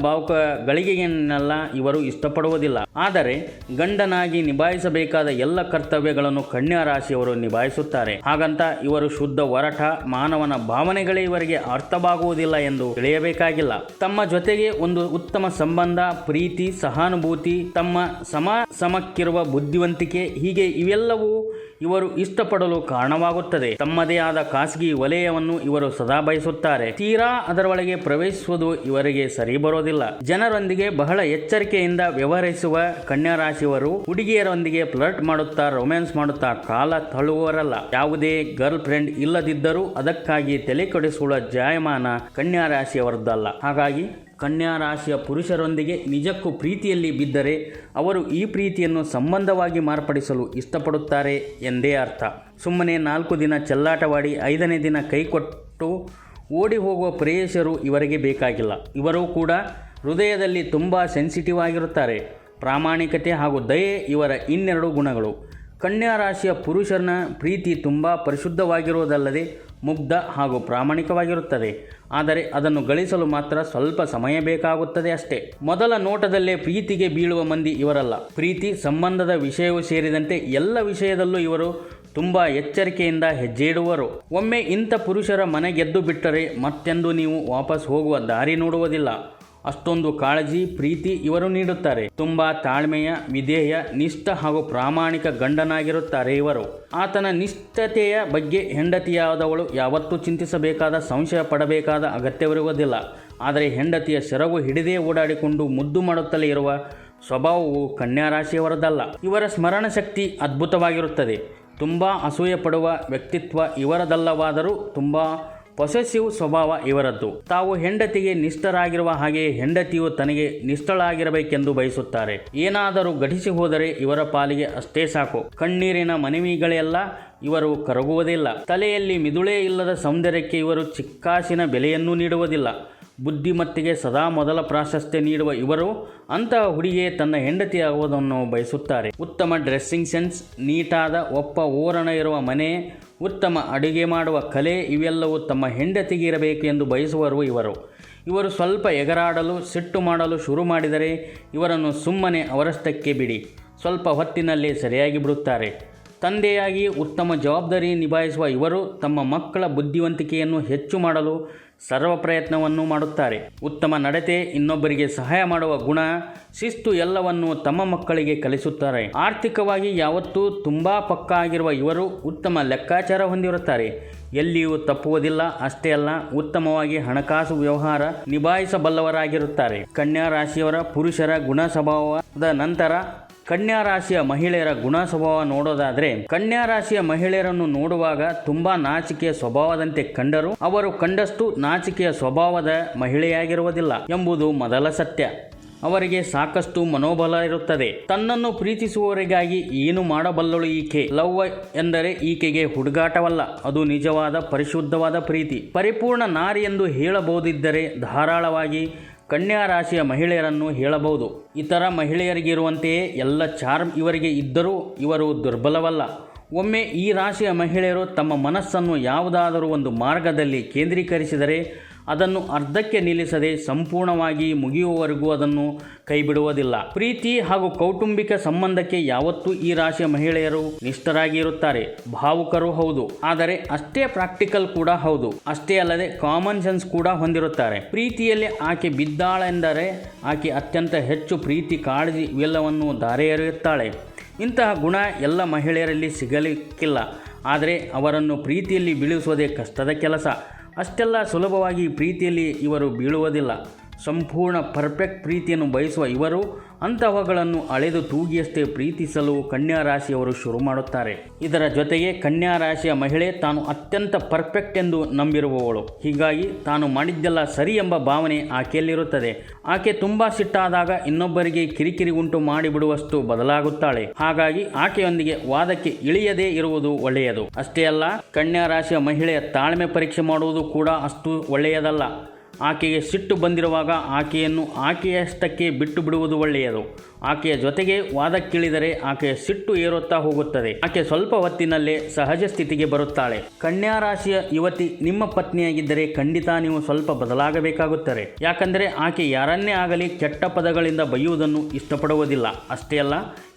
ಭಾವುಕಗಳಿಗೆನ್ನೆಲ್ಲ ಇವರು ಇಷ್ಟಪಡುವುದಿಲ್ಲ. ಆದರೆ ಗಂಡನಾಗಿ ನಿಭಾಯಿಸಬೇಕಾದ ಎಲ್ಲ ಕರ್ತವ್ಯಗಳನ್ನು ಕನ್ಯಾ ರಾಶಿಯವರು ನಿಭಾಯಿಸುತ್ತಾರೆ. ಹಾಗಂತ ಇವರು ಶುದ್ಧ ಒರಟ ಮಾನವನ ಭಾವನೆಗಳೇ ಇವರಿಗೆ ಅರ್ಥವಾಗುವುದಿಲ್ಲ ಎಂದು ತಿಳಿಯಬೇಕಾಗಿಲ್ಲ. ತಮ್ಮ ಜೊತೆಗೆ ಒಂದು ಉತ್ತಮ ಸಂಬಂಧ, ಪ್ರೀತಿ, ಸಹಾನುಭೂತಿ, ತಮ್ಮ ಸಮ ಸಮಕ್ಕಿರುವ ಬುದ್ಧಿವಂತಿಕೆ ಹೀಗೆ ಇವೆಲ್ಲವೂ ಇವರು ಇಷ್ಟಪಡಲು ಕಾರಣವಾಗುತ್ತದೆ. ತಮ್ಮದೇ ಆದ ಖಾಸಗಿ ವಲಯವನ್ನು ಇವರು ಸದಾ ಬಯಸುತ್ತಾರೆ. ತೀರಾ ಅದರೊಳಗೆ ಪ್ರವೇಶಿಸುವುದು ಇವರಿಗೆ ಸರಿ ಬರೋದಿಲ್ಲ. ಜನರೊಂದಿಗೆ ಬಹಳ ಎಚ್ಚರಿಕೆಯಿಂದ ವ್ಯವಹರಿಸುವ ಕನ್ಯಾ ರಾಶಿಯವರು ಹುಡುಗಿಯರೊಂದಿಗೆ ಫ್ಲರ್ಟ್ ಮಾಡುತ್ತಾ, ರೊಮ್ಯಾನ್ಸ್ ಮಾಡುತ್ತಾ ಕಾಲ ತಳ್ಳುವವರಲ್ಲ. ಯಾವುದೇ ಗರ್ಲ್ ಫ್ರೆಂಡ್ ಇಲ್ಲದಿದ್ದರೂ ಅದಕ್ಕಾಗಿ ತಲೆ ಕೆಡಿಸುವ ಜಾಯಮಾನ ಕನ್ಯಾ ರಾಶಿಯವರದ್ದಲ್ಲ ಹಾಗಾಗಿ ಕನ್ಯಾ ರಾಶಿಯ ಪುರುಷರೊಂದಿಗೆ ನಿಜಕ್ಕೂ ಪ್ರೀತಿಯಲ್ಲಿ ಬಿದ್ದರೆ ಅವರು ಈ ಪ್ರೀತಿಯನ್ನು ಸಂಬಂಧವಾಗಿ ಮಾರ್ಪಡಿಸಲು ಇಷ್ಟಪಡುತ್ತಾರೆ ಎಂದೇ ಅರ್ಥ. ಸುಮ್ಮನೆ ನಾಲ್ಕು ದಿನ ಚೆಲ್ಲಾಟವಾಡಿ ಐದನೇ ದಿನ ಕೈಕೊಟ್ಟು ಓಡಿ ಹೋಗುವ ಪ್ರೇಯಸರು ಇವರಿಗೆ ಬೇಕಾಗಿಲ್ಲ. ಇವರು ಕೂಡ ಹೃದಯದಲ್ಲಿ ತುಂಬ ಸೆನ್ಸಿಟಿವ್ ಆಗಿರುತ್ತಾರೆ. ಪ್ರಾಮಾಣಿಕತೆ ಹಾಗೂ ದಯೆ ಇವರ ಇನ್ನೆರಡು ಗುಣಗಳು. ಕನ್ಯಾ ರಾಶಿಯ ಪುರುಷನ ಪ್ರೀತಿ ತುಂಬ ಪರಿಶುದ್ಧವಾಗಿರುವುದಲ್ಲದೆ ಮುಗ್ಧ ಹಾಗೂ ಪ್ರಾಮಾಣಿಕವಾಗಿರುತ್ತದೆ. ಆದರೆ ಅದನ್ನು ಗಳಿಸಲು ಮಾತ್ರ ಸ್ವಲ್ಪ ಸಮಯ ಬೇಕಾಗುತ್ತದೆ ಅಷ್ಟೇ. ಮೊದಲ ನೋಟದಲ್ಲೇ ಪ್ರೀತಿಗೆ ಬೀಳುವ ಮಂದಿ ಇವರಲ್ಲ. ಪ್ರೀತಿ ಸಂಬಂಧದ ವಿಷಯವೂ ಸೇರಿದಂತೆ ಎಲ್ಲ ವಿಷಯದಲ್ಲೂ ಇವರು ತುಂಬ ಎಚ್ಚರಿಕೆಯಿಂದ ಹೆಜ್ಜೆ ಇಡುವರು ಒಮ್ಮೆ ಇಂಥ ಪುರುಷರ ಮನೆಗೆದ್ದು ಬಿಟ್ಟರೆ ಮತ್ತೆಂದು ನೀವು ವಾಪಸ್ ಹೋಗುವ ದಾರಿ ನೋಡುವುದಿಲ್ಲ. ಅಷ್ಟೊಂದು ಕಾಳಜಿ, ಪ್ರೀತಿ ಇವರು ನೀಡುತ್ತಾರೆ. ತುಂಬಾ ತಾಳ್ಮೆಯ, ವಿಧೇಯ, ನಿಷ್ಠ ಹಾಗೂ ಪ್ರಾಮಾಣಿಕ ಗಂಡನಾಗಿರುತ್ತಾರೆ ಇವರು. ಆತನ ನಿಷ್ಠತೆಯ ಬಗ್ಗೆ ಹೆಂಡತಿಯಾದವಳು ಯಾವತ್ತೂ ಚಿಂತಿಸಬೇಕಾದ, ಸಂಶಯ ಪಡಬೇಕಾದ ಅಗತ್ಯವಿರುವುದಿಲ್ಲ. ಆದರೆ ಹೆಂಡತಿಯ ಸೆರಗು ಹಿಡಿದೇ ಓಡಾಡಿಕೊಂಡು ಮುದ್ದು ಮಾಡುತ್ತಲೇ ಇರುವ ಸ್ವಭಾವವು ಕನ್ಯಾ ರಾಶಿಯವರದಲ್ಲ ಇವರ ಸ್ಮರಣ ಶಕ್ತಿ ಅದ್ಭುತವಾಗಿರುತ್ತದೆ. ತುಂಬ ಅಸೂಯೆ ಪಡುವ ವ್ಯಕ್ತಿತ್ವ ಇವರದಲ್ಲವಾದರೂ ತುಂಬ ಪೊಸೆಸಿವ್ ಸ್ವಭಾವ ಇವರದ್ದು. ತಾವು ಹೆಂಡತಿಗೆ ನಿಷ್ಠರಾಗಿರುವ ಹಾಗೆ ಹೆಂಡತಿಯು ತನಗೆ ನಿಷ್ಠಳಾಗಿರಬೇಕೆಂದು ಬಯಸುತ್ತಾರೆ. ಏನಾದರೂ ಘಟಿಸಿ ಹೋದರೆ ಇವರ ಪಾಲಿಗೆ ಅಷ್ಟೇ ಸಾಕು. ಕಣ್ಣೀರಿನ ಮನವಿಗಳೆಲ್ಲ ಇವರು ಕರಗುವುದಿಲ್ಲ. ತಲೆಯಲ್ಲಿ ಮಿದುಳೇ ಇಲ್ಲದ ಸೌಂದರ್ಯಕ್ಕೆ ಇವರು ಚಿಕ್ಕಾಸಿನ ಬೆಲೆಯನ್ನೂ ನೀಡುವುದಿಲ್ಲ. ಬುದ್ಧಿಮತ್ತಿಗೆ ಸದಾ ಮೊದಲ ಪ್ರಾಶಸ್ತ್ಯ ನೀಡುವ ಇವರು ಅಂತಹ ಹುಡುಗಿಯೇ ತನ್ನ ಹೆಂಡತಿಯಾಗುವುದನ್ನು ಬಯಸುತ್ತಾರೆ. ಉತ್ತಮ ಡ್ರೆಸ್ಸಿಂಗ್ ಸೆನ್ಸ್, ನೀಟಾದ ಒಪ್ಪ ಓರಣ ಇರುವ ಮನೆ, ಉತ್ತಮ ಅಡುಗೆ ಮಾಡುವ ಕಲೆ ಇವೆಲ್ಲವೂ ತಮ್ಮ ಹೆಂಡತಿಗೆ ಇರಬೇಕು ಎಂದು ಬಯಸುವರು ಇವರು. ಇವರು ಸ್ವಲ್ಪ ಎಗರಾಡಲು, ಸಿಟ್ಟು ಮಾಡಲು ಶುರು ಮಾಡಿದರೆ ಇವರನ್ನು ಸುಮ್ಮನೆ ಅವರಷ್ಟಕ್ಕೆ ಬಿಡಿ. ಸ್ವಲ್ಪ ಹೊತ್ತಿನಲ್ಲೇ ಸರಿಯಾಗಿ ಬಿಡುತ್ತಾರೆ. ತಂದೆಯಾಗಿ ಉತ್ತಮ ಜವಾಬ್ದಾರಿ ನಿಭಾಯಿಸುವ ಇವರು ತಮ್ಮ ಮಕ್ಕಳ ಬುದ್ಧಿವಂತಿಕೆಯನ್ನು ಹೆಚ್ಚು ಮಾಡಲು ಸರ್ವ ಪ್ರಯತ್ನವನ್ನು ಮಾಡುತ್ತಾರೆ. ಉತ್ತಮ ನಡತೆ, ಇನ್ನೊಬ್ಬರಿಗೆ ಸಹಾಯ ಮಾಡುವ ಗುಣ, ಶಿಸ್ತು ಎಲ್ಲವನ್ನು ತಮ್ಮ ಮಕ್ಕಳಿಗೆ ಕಲಿಸುತ್ತಾರೆ. ಆರ್ಥಿಕವಾಗಿ ಯಾವತ್ತೂ ತುಂಬ ಪಕ್ಕಾ ಆಗಿರುವ ಇವರು ಉತ್ತಮ ಲೆಕ್ಕಾಚಾರ ಹೊಂದಿರುತ್ತಾರೆ. ಎಲ್ಲಿಯೂ ತಪ್ಪುವುದಿಲ್ಲ, ಅಷ್ಟೇ ಅಲ್ಲ, ಉತ್ತಮವಾಗಿ ಹಣಕಾಸು ವ್ಯವಹಾರ ನಿಭಾಯಿಸಬಲ್ಲವರಾಗಿರುತ್ತಾರೆ. ಕನ್ಯಾ ರಾಶಿಯವರ ಪುರುಷರ ಗುಣ ಸ್ವಭಾವದ ನಂತರ ಕನ್ಯಾ ರಾಶಿಯ ಮಹಿಳೆಯರ ಗುಣ ಸ್ವಭಾವ ನೋಡೋದಾದ್ರೆ ಕನ್ಯಾ ರಾಶಿಯ ಮಹಿಳೆಯರನ್ನು ನೋಡುವಾಗ ತುಂಬಾ ನಾಚಿಕೆಯ ಸ್ವಭಾವದಂತೆ ಕಂಡರು, ಅವರು ಕಂಡಷ್ಟು ನಾಚಿಕೆಯ ಸ್ವಭಾವದ ಮಹಿಳೆಯಾಗಿರುವುದಿಲ್ಲ ಎಂಬುದು ಮೊದಲ ಸತ್ಯ. ಅವರಿಗೆ ಸಾಕಷ್ಟು ಮನೋಬಲ ಇರುತ್ತದೆ. ತನ್ನನ್ನು ಪ್ರೀತಿಸುವವರಿಗಾಗಿ ಏನು ಮಾಡಬಲ್ಲಳು ಈಕೆ? ಲವ್ ಎಂದರೆ ಈಕೆಗೆ ಹುಡುಗಾಟವಲ್ಲ, ಅದು ನಿಜವಾದ ಪರಿಶುದ್ಧವಾದ ಪ್ರೀತಿ. ಪರಿಪೂರ್ಣ ನಾರಿ ಎಂದು ಹೇಳಬಹುದಿದ್ದರೆ ಧಾರಾಳವಾಗಿ ಕನ್ಯಾ ರಾಶಿಯ ಮಹಿಳೆಯರನ್ನು ಹೇಳಬಹುದು. ಇತರ ಮಹಿಳೆಯರಿಗಿರುವಂತೆಯೇ ಎಲ್ಲ ಚಾರ್ಮ್ ಇವರಿಗೆ ಇದ್ದರೂ ಇವರು ದುರ್ಬಲವಲ್ಲ. ಒಮ್ಮೆ ಈ ರಾಶಿಯ ಮಹಿಳೆಯರು ತಮ್ಮ ಮನಸ್ಸನ್ನು ಯಾವುದಾದರೂ ಒಂದು ಮಾರ್ಗದಲ್ಲಿ ಕೇಂದ್ರೀಕರಿಸಿದರೆ ಅದನ್ನು ಅರ್ಧಕ್ಕೆ ನಿಲ್ಲಿಸದೆ ಸಂಪೂರ್ಣವಾಗಿ ಮುಗಿಯುವವರೆಗೂ ಅದನ್ನು ಕೈಬಿಡುವುದಿಲ್ಲ. ಪ್ರೀತಿ ಹಾಗೂ ಕೌಟುಂಬಿಕ ಸಂಬಂಧಕ್ಕೆ ಯಾವತ್ತೂ ಈ ರಾಶಿಯ ಮಹಿಳೆಯರು ನಿಷ್ಠರಾಗಿ ಇರುತ್ತಾರೆ ಭಾವುಕರು ಹೌದು. ಆದರೆ ಅಷ್ಟೇ ಪ್ರಾಕ್ಟಿಕಲ್ ಕೂಡ ಹೌದು. ಅಷ್ಟೇ ಅಲ್ಲದೆ ಕಾಮನ್ ಸೆನ್ಸ್ ಕೂಡ ಹೊಂದಿರುತ್ತಾರೆ. ಪ್ರೀತಿಯಲ್ಲಿ ಆಕೆ ಬಿದ್ದಾಳೆಂದರೆ ಆಕೆ ಅತ್ಯಂತ ಹೆಚ್ಚು ಪ್ರೀತಿ ಕಾಳಜಿ ಇವೆಲ್ಲವನ್ನು ಧಾರೆ ಎರೆಯುತ್ತಾಳೆ ಇಂತಹ ಗುಣ ಎಲ್ಲ ಮಹಿಳೆಯರಲ್ಲಿ ಸಿಗಲಿಕ್ಕಿಲ್ಲ. ಆದರೆ ಅವರನ್ನು ಪ್ರೀತಿಯಲ್ಲಿ ಬೀಳಿಸುವುದೇ ಕಷ್ಟದ ಕೆಲಸ. ಅಷ್ಟೆಲ್ಲ ಸುಲಭವಾಗಿ ಪ್ರೀತಿಯಲ್ಲಿ ಇವರು ಬೀಳುವುದಿಲ್ಲ. ಸಂಪೂರ್ಣ ಪರ್ಫೆಕ್ಟ್ ಪ್ರೀತಿಯನ್ನು ಬಯಸುವ ಇವರು ಅಂತಹಗಳನ್ನು ಅಳೆದು ತೂಗಿಯಷ್ಟೇ ಪ್ರೀತಿಸಲು ಕನ್ಯಾ ರಾಶಿಯವರು ಶುರು ಮಾಡುತ್ತಾರೆ. ಇದರ ಜೊತೆಗೆ ಕನ್ಯಾ ರಾಶಿಯ ಮಹಿಳೆ ತಾನು ಅತ್ಯಂತ ಪರ್ಫೆಕ್ಟ್ ಎಂದು ನಂಬಿರುವವಳು. ಹೀಗಾಗಿ ತಾನು ಮಾಡಿದ್ದೆಲ್ಲ ಸರಿ ಎಂಬ ಭಾವನೆ ಆಕೆಯಲ್ಲಿರುತ್ತದೆ. ಆಕೆ ತುಂಬ ಸಿಟ್ಟಾದಾಗ ಇನ್ನೊಬ್ಬರಿಗೆ ಕಿರಿಕಿರಿ ಉಂಟು ಮಾಡಿಬಿಡುವಷ್ಟು ಬದಲಾಗುತ್ತಾಳೆ. ಹಾಗಾಗಿ ಆಕೆಯೊಂದಿಗೆ ವಾದಕ್ಕೆ ಇಳಿಯದೇ ಇರುವುದು ಒಳ್ಳೆಯದು. ಅಷ್ಟೇ ಅಲ್ಲ ಕನ್ಯಾ ರಾಶಿಯ ಮಹಿಳೆಯ ತಾಳ್ಮೆ ಪರೀಕ್ಷೆ ಮಾಡುವುದು ಕೂಡ ಅಷ್ಟು ಒಳ್ಳೆಯದಲ್ಲ. ಆಕೆಗೆ ಸಿಟ್ಟು ಬಂದಿರುವಾಗ ಆಕೆಯನ್ನು ಆಕೆಯಷ್ಟಕ್ಕೆ ಬಿಟ್ಟು ಬಿಡುವುದು ಒಳ್ಳೆಯದು. ಆಕೆಯ ಜೊತೆಗೆ ವಾದಕ್ಕಿಳಿದರೆ ಆಕೆಯ ಸಿಟ್ಟು ಏರುತ್ತಾ ಹೋಗುತ್ತದೆ. ಆಕೆ ಸ್ವಲ್ಪ ಹೊತ್ತಿನಲ್ಲೇ ಸಹಜ ಸ್ಥಿತಿಗೆ ಬರುತ್ತಾಳೆ. ಕನ್ಯಾ ರಾಶಿಯ ಯುವತಿ ನಿಮ್ಮ ಪತ್ನಿಯಾಗಿದ್ದರೆ ಖಂಡಿತ ನೀವು ಸ್ವಲ್ಪ ಬದಲಾಗಬೇಕಾಗುತ್ತದೆ. ಯಾಕಂದರೆ ಆಕೆ ಯಾರನ್ನೇ ಆಗಲಿ ಕೆಟ್ಟ ಪದಗಳಿಂದ ಬೈಯುವುದನ್ನು ಇಷ್ಟಪಡುವುದಿಲ್ಲ. ಅಷ್ಟೇ ಅಲ್ಲ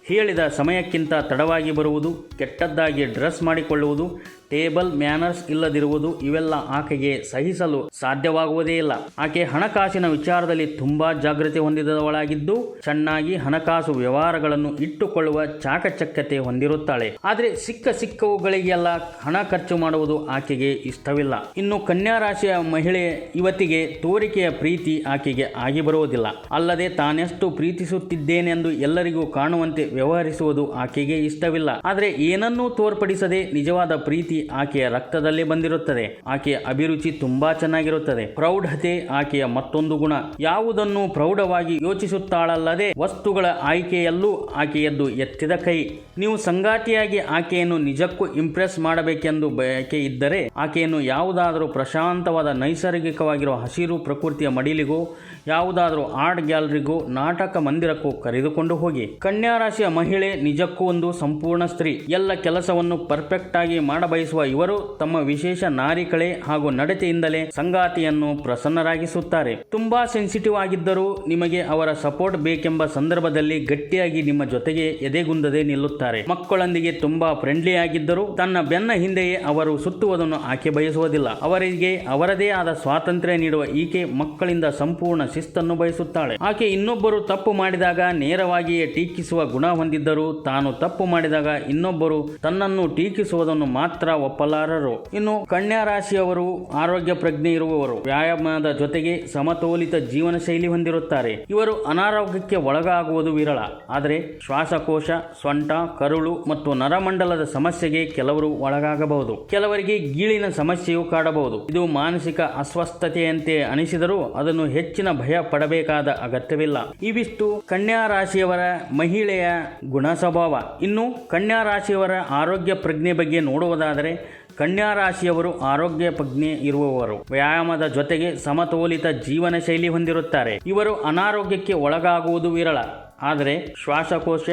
ಹೇಳಿದ ಸಮಯಕ್ಕಿಂತ ತಡವಾಗಿ ಬರುವುದು, ಕೆಟ್ಟದ್ದಾಗಿ ಡ್ರೆಸ್ ಮಾಡಿಕೊಳ್ಳುವುದು, ಟೇಬಲ್, ಮ್ಯಾನರ್ಸ್ ಇಲ್ಲದಿರುವುದು ಇವೆಲ್ಲ ಆಕೆಗೆ ಸಹಿಸಲು ಸಾಧ್ಯವಾಗುವುದೇ ಇಲ್ಲ. ಆಕೆ ಹಣಕಾಸಿನ ವಿಚಾರದಲ್ಲಿ ತುಂಬಾ ಜಾಗೃತಿ ಹೊಂದಿದವಳಾಗಿದ್ದು, ಚೆನ್ನಾಗಿ ಹಣಕಾಸು ವ್ಯವಹಾರಗಳನ್ನು ಇಟ್ಟುಕೊಳ್ಳುವ ಚಾಕಚಕ್ಯತೆ ಹೊಂದಿರುತ್ತಾಳೆ. ಆದರೆ ಸಿಕ್ಕ ಸಿಕ್ಕವುಗಳಿಗೆಲ್ಲ ಹಣ ಖರ್ಚು ಮಾಡುವುದು ಆಕೆಗೆ ಇಷ್ಟವಿಲ್ಲ. ಇನ್ನು ಕನ್ಯಾ ರಾಶಿಯ ಮಹಿಳೆ ಇವತ್ತಿಗೆ ತೋರಿಕೆಯ ಪ್ರೀತಿ ಆಕೆಗೆ ಆಗಿ ಬರುವುದಿಲ್ಲ. ಅಲ್ಲದೆ ತಾನೆಷ್ಟು ಪ್ರೀತಿಸುತ್ತಿದ್ದೇನೆಂದು ಎಲ್ಲರಿಗೂ ಕಾಣುವಂತೆ ವ್ಯವಹರಿಸುವುದು ಆಕೆಗೆ ಇಷ್ಟವಿಲ್ಲ. ಆದರೆ ಏನನ್ನೂ ತೋರ್ಪಡಿಸದೆ ನಿಜವಾದ ಪ್ರೀತಿ ಆಕೆಯ ರಕ್ತದಲ್ಲೇ ಬಂದಿರುತ್ತದೆ. ಆಕೆಯ ಅಭಿರುಚಿ ತುಂಬಾ ಚೆನ್ನಾಗಿರುತ್ತದೆ. ಪ್ರೌಢತೆ ಆಕೆಯ ಮತ್ತೊಂದು ಗುಣ. ಯಾವುದನ್ನು ಪ್ರೌಢವಾಗಿ ಯೋಚಿಸುತ್ತಾಳಲ್ಲದೆ ವಸ್ತುಗಳ ಆಯ್ಕೆಯಲ್ಲೂ ಆಕೆಯದ್ದು ಎತ್ತಿದ ಕೈ. ನೀವು ಸಂಗಾತಿಯಾಗಿ ಆಕೆಯನ್ನು ನಿಜಕ್ಕೂ ಇಂಪ್ರೆಸ್ ಮಾಡಬೇಕೆಂದು ಬಯಕೆ ಇದ್ದರೆ ಆಕೆಯನ್ನು ಯಾವುದಾದರೂ ಪ್ರಶಾಂತವಾದ ನೈಸರ್ಗಿಕವಾಗಿರುವ ಹಸಿರು ಪ್ರಕೃತಿಯ ಮಡಿಲಿಗೋ ಯಾವುದಾದರೂ ಆರ್ಟ್ ಗ್ಯಾಲರಿಗೂ ನಾಟಕ ಮಂದಿರಕ್ಕೂ ಕರೆದುಕೊಂಡು ಹೋಗಿ. ಕನ್ಯಾ ರಾಶಿಯ ಮಹಿಳೆ ನಿಜಕ್ಕೂ ಒಂದು ಸಂಪೂರ್ಣ ಸ್ತ್ರೀ. ಎಲ್ಲ ಕೆಲಸವನ್ನು ಪರ್ಫೆಕ್ಟ್ ಆಗಿ ಮಾಡಬಯಸುವ ಇವರು ತಮ್ಮ ವಿಶೇಷ ನಾರಿಕಳೆ ಹಾಗೂ ನಡತೆಯಿಂದಲೇ ಸಂಗಾತಿಯನ್ನು ಪ್ರಸನ್ನರಾಗಿಸುತ್ತಾರೆ. ತುಂಬಾ ಸೆನ್ಸಿಟಿವ್ ಆಗಿದ್ದರೂ ನಿಮಗೆ ಅವರ ಸಪೋರ್ಟ್ ಬೇಕೆಂಬ ಸಂದರ್ಭದಲ್ಲಿ ಗಟ್ಟಿಯಾಗಿ ನಿಮ್ಮ ಜೊತೆಗೆ ಎದೆಗುಂದದೆ ನಿಲ್ಲುತ್ತಾರೆ. ಮಕ್ಕಳೊಂದಿಗೆ ತುಂಬಾ ಫ್ರೆಂಡ್ಲಿ ಆಗಿದ್ದರೂ ತನ್ನ ಬೆನ್ನ ಹಿಂದೆಯೇ ಅವರು ಸುತ್ತುವುದನ್ನು ಆಕೆ ಬಯಸುವುದಿಲ್ಲ. ಅವರಿಗೆ ಅವರದೇ ಆದ ಸ್ವಾತಂತ್ರ್ಯ ನೀಡುವ ಈಕೆ ಮಕ್ಕಳಿಂದ ಸಂಪೂರ್ಣ ಶಿಸ್ತನ್ನು ಬಯಸುತ್ತಾಳೆ. ಆಕೆ ಇನ್ನೊಬ್ಬರು ತಪ್ಪು ಮಾಡಿದಾಗ ನೇರವಾಗಿಯೇ ಟೀಕಿಸುವ ಗುಣ ಹೊಂದಿದ್ದರೂ ತಾನು ತಪ್ಪು ಮಾಡಿದಾಗ ಇನ್ನೊಬ್ಬರು ತನ್ನನ್ನು ಟೀಕಿಸುವುದನ್ನು ಮಾತ್ರ ಒಪ್ಪಲಾರರು. ಇನ್ನು ಕನ್ಯಾ ರಾಶಿಯವರು ಆರೋಗ್ಯ ಪ್ರಜ್ಞೆ ಇರುವವರು ವ್ಯಾಯಾಮದ ಜೊತೆಗೆ ಸಮತೋಲಿತ ಜೀವನ ಶೈಲಿ ಹೊಂದಿರುತ್ತಾರೆ. ಇವರು ಅನಾರೋಗ್ಯಕ್ಕೆ ಒಳಗಾಗುವುದು ವಿರಳ. ಆದರೆ ಶ್ವಾಸಕೋಶ, ಸೊಂಟ, ಕರುಳು ಮತ್ತು ನರಮಂಡಲದ ಸಮಸ್ಯೆಗೆ ಕೆಲವರು ಒಳಗಾಗಬಹುದು. ಕೆಲವರಿಗೆ ಗೀಳಿನ ಸಮಸ್ಯೆಯು ಕಾಡಬಹುದು. ಇದು ಮಾನಸಿಕ ಅಸ್ವಸ್ಥತೆಯಂತೆ ಅನಿಸಿದರೂ ಅದನ್ನು ಹೆಚ್ಚಿನ ಭಯ ಪಡಬೇಕಾದ ಅಗತ್ಯವಿಲ್ಲ. ಇವಿಷ್ಟು ಕನ್ಯಾ ರಾಶಿಯವರ ಮಹಿಳೆಯ ಗುಣ ಸ್ವಭಾವ ಇನ್ನು ಕನ್ಯಾ ರಾಶಿಯವರ ಆರೋಗ್ಯ ಪ್ರಜ್ಞೆ ಬಗ್ಗೆ ನೋಡುವುದಾದರೆ ಕನ್ಯಾ ರಾಶಿಯವರು ಆರೋಗ್ಯ ಪ್ರಜ್ಞೆ ಇರುವವರು. ವ್ಯಾಯಾಮದ ಜೊತೆಗೆ ಸಮತೋಲಿತ ಜೀವನ ಶೈಲಿ ಹೊಂದಿರುತ್ತಾರೆ. ಇವರು ಅನಾರೋಗ್ಯಕ್ಕೆ ಒಳಗಾಗುವುದು ವಿರಳ. ಆದರೆ ಶ್ವಾಸಕೋಶ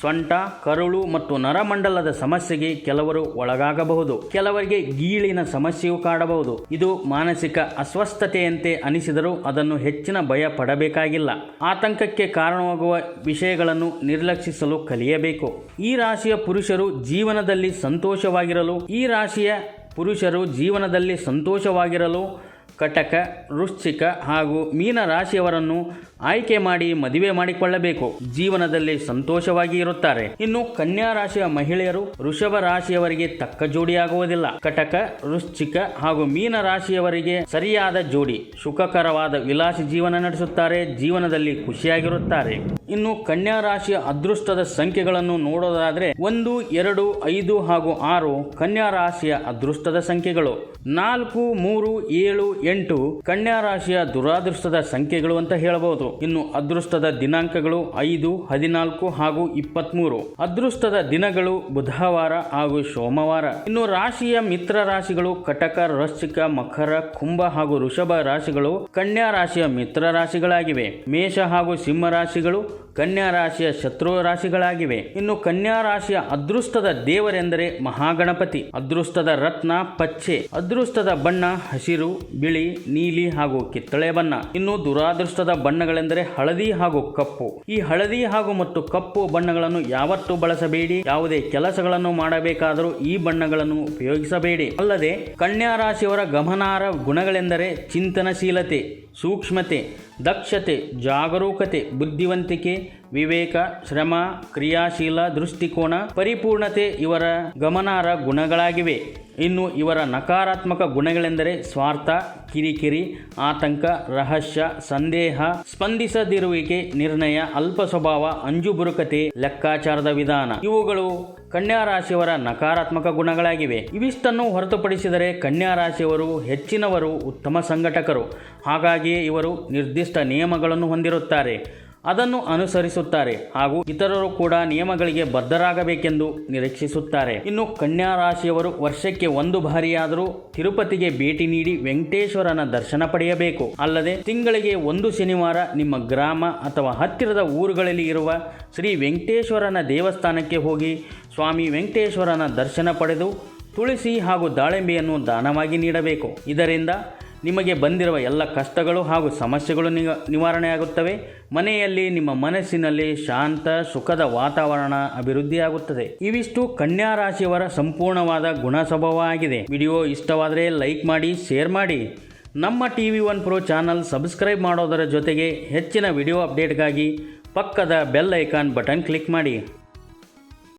ಸೊಂಟ, ಕರುಳು ಮತ್ತು ನರಮಂಡಲದ ಸಮಸ್ಯೆಗೆ ಕೆಲವರು ಒಳಗಾಗಬಹುದು. ಕೆಲವರಿಗೆ ಗೀಳಿನ ಸಮಸ್ಯೆಯು ಕಾಡಬಹುದು. ಇದು ಮಾನಸಿಕ ಅಸ್ವಸ್ಥತೆಯಂತೆ ಅನಿಸಿದರೂ ಅದನ್ನು ಹೆಚ್ಚಿನ ಭಯ ಪಡಬೇಕಾಗಿಲ್ಲ. ಆತಂಕಕ್ಕೆ ಕಾರಣವಾಗುವ ವಿಷಯಗಳನ್ನು ನಿರ್ಲಕ್ಷಿಸಲು ಕಲಿಯಬೇಕು. ಈ ರಾಶಿಯ ಪುರುಷರು ಜೀವನದಲ್ಲಿ ಸಂತೋಷವಾಗಿರಲು, ಈ ರಾಶಿಯ ಪುರುಷರು ಜೀವನದಲ್ಲಿ ಸಂತೋಷವಾಗಿರಲು ಕಟಕ, ವೃಶ್ಚಿಕ ಹಾಗೂ ಮೀನ ರಾಶಿಯವರನ್ನು ಆಯ್ಕೆ ಮಾಡಿ ಮದುವೆ ಮಾಡಿಕೊಳ್ಳಬೇಕು. ಜೀವನದಲ್ಲಿ ಸಂತೋಷವಾಗಿ ಇರುತ್ತಾರೆ. ಇನ್ನು ಕನ್ಯಾ ರಾಶಿಯ ಮಹಿಳೆಯರು ವೃಷಭ ರಾಶಿಯವರಿಗೆ ತಕ್ಕ ಜೋಡಿಯಾಗುವುದಿಲ್ಲ ಕಟಕ, ವೃಶ್ಚಿಕ ಹಾಗೂ ಮೀನ ರಾಶಿಯವರಿಗೆ ಸರಿಯಾದ ಜೋಡಿ, ಸುಖಕರವಾದ ವಿಲಾಸಿ ಜೀವನ ನಡೆಸುತ್ತಾರೆ. ಜೀವನದಲ್ಲಿ ಖುಷಿಯಾಗಿರುತ್ತಾರೆ. ಇನ್ನು ಕನ್ಯಾ ರಾಶಿಯ ಅದೃಷ್ಟದ ಸಂಖ್ಯೆಗಳನ್ನು ನೋಡೋದಾದ್ರೆ ಒಂದು, ಎರಡು, ಐದು ಹಾಗೂ ಆರು ಕನ್ಯಾ ರಾಶಿಯ ಅದೃಷ್ಟದ ಸಂಖ್ಯೆಗಳು. ನಾಲ್ಕು, ಮೂರು, ಏಳು, ಎಂಟು ಕನ್ಯಾ ರಾಶಿಯ ದುರಾದೃಷ್ಟದ ಸಂಖ್ಯೆಗಳು ಅಂತ ಹೇಳಬಹುದು ಇನ್ನು ಅದೃಷ್ಟದ ದಿನಾಂಕಗಳು ಐದು, ಹದಿನಾಲ್ಕು ಹಾಗೂ ಇಪ್ಪತ್ಮೂರು. ಅದೃಷ್ಟದ ದಿನಗಳು ಬುಧವಾರ ಹಾಗೂ ಸೋಮವಾರ. ಇನ್ನು ರಾಶಿಯ ಮಿತ್ರ ರಾಶಿಗಳು ಕಟಕ, ವೃಶ್ಚಿಕ, ಮಕರ, ಕುಂಭ ಹಾಗೂ ವೃಷಭ ರಾಶಿಗಳು ಕನ್ಯಾ ರಾಶಿಯ ಮಿತ್ರ ರಾಶಿಗಳಾಗಿವೆ. ಮೇಷ ಹಾಗೂ ಸಿಂಹ ರಾಶಿಗಳು ಕನ್ಯಾ ರಾಶಿಯ ಶತ್ರು ರಾಶಿಗಳಾಗಿವೆ. ಇನ್ನು ಕನ್ಯಾ ರಾಶಿಯ ಅದೃಷ್ಟದ ದೇವರೆಂದರೆ ಮಹಾಗಣಪತಿ. ಅದೃಷ್ಟದ ರತ್ನ ಪಚ್ಚೆ. ಅದೃಷ್ಟದ ಬಣ್ಣ ಹಸಿರು, ಬಿಳಿ, ನೀಲಿ ಹಾಗೂ ಕಿತ್ತಳೆ ಬಣ್ಣ. ಇನ್ನು ದುರಾದೃಷ್ಟದ ಬಣ್ಣಗಳೆಂದರೆ ಹಳದಿ ಹಾಗೂ ಕಪ್ಪು. ಈ ಹಳದಿ ಹಾಗೂ ಮತ್ತು ಕಪ್ಪು ಬಣ್ಣಗಳನ್ನು ಯಾವತ್ತೂ ಬಳಸಬೇಡಿ. ಯಾವುದೇ ಕೆಲಸಗಳನ್ನು ಮಾಡಬೇಕಾದರೂ ಈ ಬಣ್ಣಗಳನ್ನು ಉಪಯೋಗಿಸಬೇಡಿ. ಅಲ್ಲದೆ ಕನ್ಯಾ ರಾಶಿಯವರ ಗಮನಾರ್ಹ ಗುಣಗಳೆಂದರೆ ಚಿಂತನಶೀಲತೆ. ಸೂಕ್ಷ್ಮತೆ ದಕ್ಷತೆ ಜಾಗರೂಕತೆ ಬುದ್ಧಿವಂತಿಕೆ ವಿವೇಕ ಶ್ರಮ ಕ್ರಿಯಾಶೀಲ ದೃಷ್ಟಿಕೋನ ಪರಿಪೂರ್ಣತೆ ಇವರ ಗಮನಾರ್ಹ ಗುಣಗಳಾಗಿವೆ. ಇನ್ನು ಇವರ ನಕಾರಾತ್ಮಕ ಗುಣಗಳೆಂದರೆ ಸ್ವಾರ್ಥ, ಕಿರಿಕಿರಿ, ಆತಂಕ, ರಹಸ್ಯ, ಸಂದೇಹ, ಸ್ಪಂದಿಸದಿರುವಿಕೆ, ನಿರ್ಣಯ, ಅಲ್ಪ ಸ್ವಭಾವ, ಅಂಜುಬುರುಕತೆ, ಲೆಕ್ಕಾಚಾರದ ವಿಧಾನ. ಇವುಗಳು ಕನ್ಯಾ ರಾಶಿಯವರ ನಕಾರಾತ್ಮಕ ಗುಣಗಳಾಗಿವೆ. ಇವಿಷ್ಟನ್ನು ಹೊರತುಪಡಿಸಿದರೆ ಕನ್ಯಾ ರಾಶಿಯವರು ಹೆಚ್ಚಿನವರು ಉತ್ತಮ ಸಂಘಟಕರು. ಹಾಗಾಗಿಯೇ ಇವರು ನಿರ್ದಿಷ್ಟ ನಿಯಮಗಳನ್ನು ಹೊಂದಿರುತ್ತಾರೆ. ಅದನ್ನು ಅನುಸರಿಸುತ್ತಾರೆ ಹಾಗೂ ಇತರರು ಕೂಡ ನಿಯಮಗಳಿಗೆ ಬದ್ಧರಾಗಬೇಕೆಂದು ನಿರೀಕ್ಷಿಸುತ್ತಾರೆ. ಇನ್ನು ಕನ್ಯಾ ರಾಶಿಯವರು ವರ್ಷಕ್ಕೆ ಒಂದು ಬಾರಿಯಾದರೂ ತಿರುಪತಿಗೆ ಭೇಟಿ ನೀಡಿ ವೆಂಕಟೇಶ್ವರನ ದರ್ಶನ ಪಡೆಯಬೇಕು. ಅಲ್ಲದೆ ತಿಂಗಳಿಗೆ ಒಂದು ಶನಿವಾರ ನಿಮ್ಮ ಗ್ರಾಮ ಅಥವಾ ಹತ್ತಿರದ ಊರುಗಳಲ್ಲಿ ಇರುವ ಶ್ರೀ ವೆಂಕಟೇಶ್ವರನ ದೇವಸ್ಥಾನಕ್ಕೆ ಹೋಗಿ ಸ್ವಾಮಿ ವೆಂಕಟೇಶ್ವರನ ದರ್ಶನ ಪಡೆದು ತುಳಸಿ ಹಾಗೂ ದಾಳಿಂಬೆಯನ್ನು ದಾನವಾಗಿ ನೀಡಬೇಕು. ಇದರಿಂದ ನಿಮಗೆ ಬಂದಿರುವ ಎಲ್ಲ ಕಷ್ಟಗಳು ಹಾಗೂ ಸಮಸ್ಯೆಗಳು ನಿವಾರಣೆಯಾಗುತ್ತವೆ. ಮನೆಯಲ್ಲಿ ನಿಮ್ಮ ಮನಸ್ಸಿನಲ್ಲಿ ಶಾಂತ, ಸುಖದ ವಾತಾವರಣ ಅಭಿವೃದ್ಧಿಯಾಗುತ್ತದೆ. ಇವಿಷ್ಟು ಕನ್ಯಾ ರಾಶಿಯವರ ಸಂಪೂರ್ಣವಾದ ಗುಣ ಸ್ವಭಾವ ಆಗಿದೆ. ವಿಡಿಯೋ ಇಷ್ಟವಾದರೆ ಲೈಕ್ ಮಾಡಿ, ಶೇರ್ ಮಾಡಿ. ನಮ್ಮ T V one pro channel subscribe ಮಾಡೋದರ ಜೊತೆಗೆ ಹೆಚ್ಚಿನ ವಿಡಿಯೋ ಅಪ್ಡೇಟ್ಗಾಗಿ ಪಕ್ಕದ ಬೆಲ್ ಐಕಾನ್ ಬಟನ್ ಕ್ಲಿಕ್ ಮಾಡಿ.